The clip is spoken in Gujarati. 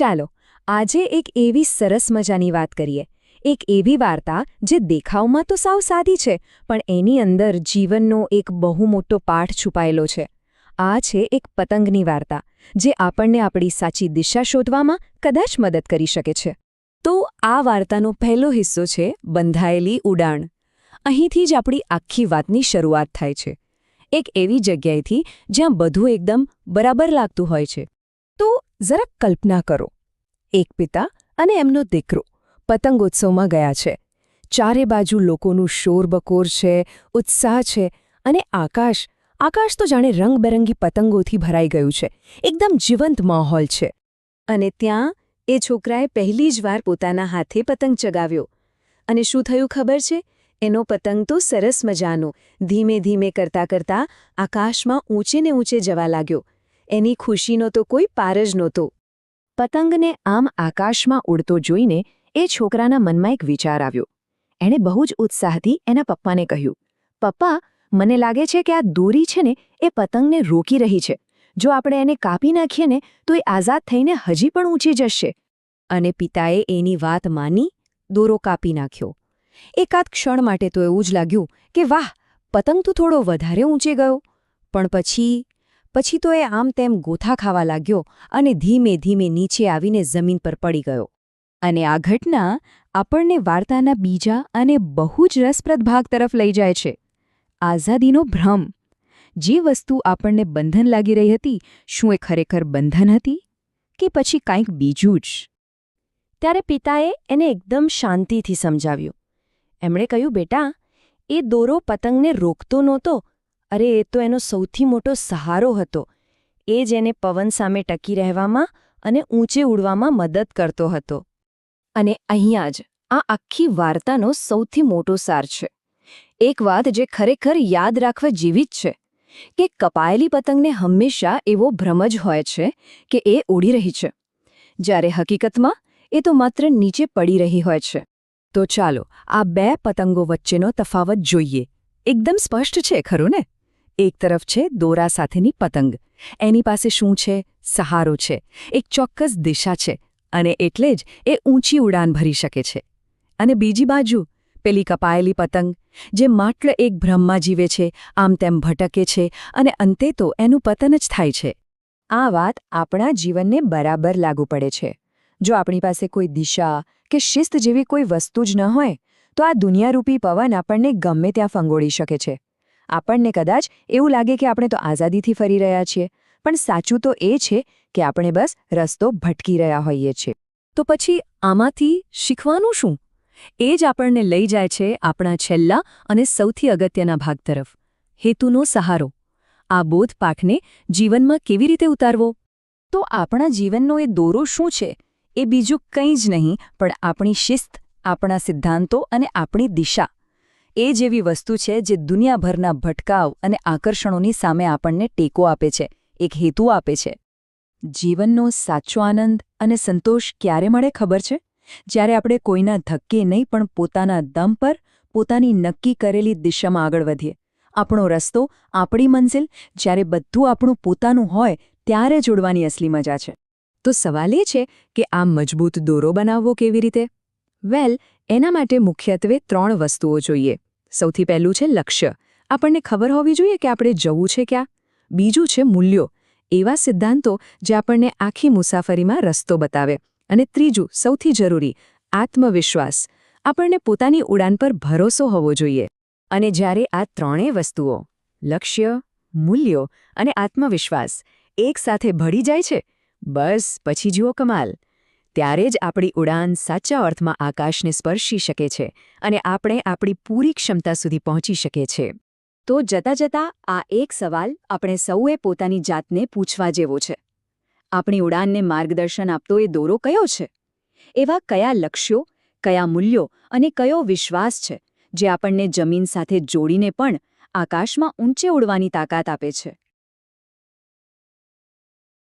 ચાલો, આજે એક એવી સરસ મજાની વાત કરીએ. એક એવી વાર્તા જે દેખાવમાં તો સાવ સાદી છે, પણ એની અંદર જીવનનો એક બહુ મોટો પાઠ છુપાયેલો છે. આ છે એક પતંગની વાર્તા, જે આપણને આપણી સાચી દિશા શોધવામાં કદાચ મદદ કરી શકે છે. તો આ વાર્તાનો પહેલો હિસ્સો છે બંધાયેલી ઉડાણ. અહીંથી જ આપણી આખી વાતની શરૂઆત થાય છે. એક એવી જગ્યાએથી જ્યાં બધું એકદમ બરાબર લાગતું હોય છે. તો જરાક કલ્પના કરો. એક પિતા અને એમનો દીકરો પતંગોત્સવમાં ગયા છે. ચારે બાજુ લોકોનું શોરબકોર છે, ઉત્સાહ છે અને આકાશ આકાશ તો જાણે રંગબેરંગી પતંગોથી ભરાઈ ગયું છે. એકદમ જીવંત માહોલ છે. અને ત્યાં એ છોકરાએ પહેલી જ વાર પોતાના હાથે પતંગ ચગાવ્યો. અને શું થયું ખબર છે? એનો પતંગ તો સરસ મજાનો, ધીમે ધીમે કરતા કરતા આકાશમાં ઊંચે ને ઊંચે જવા લાગ્યો. એની ખુશીનો તો કોઈ પાર જ નહોતો. પતંગને આમ આકાશમાં ઉડતો જોઈને એ છોકરાના મનમાં એક વિચાર આવ્યો. એણે બહુ જ ઉત્સાહથી એના પપ્પાને કહ્યું, પપ્પા, મને લાગે છે કે આ દોરી છે ને, એ પતંગને રોકી રહી છે. જો આપણે એને કાપી નાખીએ ને, તો એ આઝાદ થઈને હજી પણ ઊંચી જશે. અને પિતાએ એની વાત માની દોરો કાપી નાખ્યો. એકાદ ક્ષણ માટે તો એવું જ લાગ્યું કે, વાહ, પતંગ તો થોડો વધારે ઊંચે ગયો. પણ પછી પછી તો એ આમ તેમ ગોથા ખાવા લાગ્યો અને ધીમે ધીમે નીચે આવીને જમીન પર પડી ગયો. અને આ ઘટના આપણને વાર્તાના બીજા અને બહુ જ રસપ્રદ ભાગ તરફ લઈ જાય છે. આઝાદીનો ભ્રમ. જે વસ્તુ આપણને બંધન લાગી રહી હતી, શું એ ખરેખર બંધન હતી કે પછી કાંઈક બીજું જ? ત્યારે પિતાએ એને એકદમ શાંતિથી સમજાવ્યું. એમણે કહ્યું, બેટા, એ દોરો પતંગને રોકતો નહોતો અરે, એ તો એનો સૌથી મોટો સહારો હતો. એ જ એને પવન સામે ટકી રહેવામાં અને ઊંચે ઉડવામાં મદદ કરતો હતો. અને અહીંયા જ આ આખી વાર્તાનો સૌથી મોટો સાર છે. એક વાત જે ખરેખર યાદ રાખવા જેવી જ છે, કે કપાયેલી પતંગને હંમેશા એવો ભ્રમ જ હોય છે કે એ ઉડી રહી છે. જ્યારે હકીકતમાં એ તો માત્ર નીચે પડી રહી હોય છે. તો ચાલો આ બે પતંગો વચ્ચેનો તફાવત જોઈએ. એકદમ સ્પષ્ટ છે, ખરું ને? એક તરફ છે દોરા સાથેની પતંગ. એની પાસે શું છે? સહારો છે. એક ચોક્કસ દિશા છે અને એટલે જ એ ઊંચી ઉડાન ભરી શકે છે. અને બીજી બાજુ, પેલી કપાયેલી પતંગ, જે માત્ર એક ભ્રમમાં જીવે છે, આમ તેમ ભટકે છે અને અંતે તો એનું પતન જ થાય છે. આ વાત આપણા જીવનને બરાબર લાગુ પડે છે. જો આપણી પાસે કોઈ દિશા કે શિસ્ત જેવી કોઈ વસ્તુ જ ન હોય, તો આ દુનિયારૂપી પવન આપણને ગમે ત્યાં ફંગોળી શકે છે. આપણને કદાચ એવું લાગે કે આપણે તો આઝાદીથી ફરી રહ્યા છીએ. પણ સાચું તો એ છે કે આપણે બસ રસ્તો ભટકી રહ્યા હોઈએ છીએ. તો પછી આમાંથી શીખવાનું શું? એ જ આપણને લઈ જાય છે આપણા છેલ્લા અને સૌથી અગત્યના ભાગ તરફ હેતુનો સહારો. આ બોધ પાઠને જીવનમાં કેવી રીતે ઉતારવો? તો આપણા જીવનનો એ દોરો શું છે? એ બીજું કંઈ જ નહીં, પણ આપણી શિસ્ત, આપણા સિદ્ધાંતો અને આપણી દિશા. એ જ એવી વસ્તુ છે જે દુનિયાભરના ભટકાવ અને આકર્ષણોની સામે આપણને ટેકો આપે છે, એક હેતુ આપે છે. જીવનનો સાચો આનંદ અને સંતોષ ક્યારે મળે ખબર છે? જ્યારે આપણે કોઈના ધક્કે નહીં પણ પોતાના દમ પર પોતાની નક્કી કરેલી દિશામાં આગળ વધીએ. આપણો રસ્તો, આપણી મંઝિલ, જ્યારે બધું આપણું પોતાનું હોય, ત્યારે જોડવાની અસલી મજા છે. તો સવાલ એ છે કે આ મજબૂત દોરો બનાવવો કેવી રીતે? વેલ, એના માટે મુખ્યત્વે ત્રણ વસ્તુઓ જોઈએ. સૌથી પહેલું છે લક્ષ્ય. આપણને ખબર હોવી જોઈએ કે આપણે જવું છે ક્યાં. બીજું છે મૂલ્યો. એવા સિદ્ધાંતો જે આપણને આખી મુસાફરીમાં રસ્તો બતાવે. અને ત્રીજું, સૌથી જરૂરી, આત્મવિશ્વાસ. આપણને પોતાની ઉડાન પર ભરોસો હોવો જોઈએ. અને જ્યારે આ ત્રણેય વસ્તુઓ, લક્ષ્ય, મૂલ્યો અને આત્મવિશ્વાસ એકસાથે ભળી જાય છે, બસ પછી જુઓ કમાલ. ત્યારે જ આપણી ઉડાન સાચા અર્થમાં આકાશને સ્પર્શી શકે છે અને આપણે આપણી પૂરી ક્ષમતા સુધી પહોંચી શકે છે તો જતા જતા આ એક સવાલ આપણે સૌએ પોતાની જાતને પૂછવા જેવો છે. આપણી ઉડાનને માર્ગદર્શન આપતો એ દોરો કયો છે? એવા કયા લક્ષ્યો, કયા મૂલ્યો અને કયો વિશ્વાસ છે જે આપણને જમીન સાથે જોડીને પણ આકાશમાં ઊંચે ઉડવાની તાકાત આપે છે?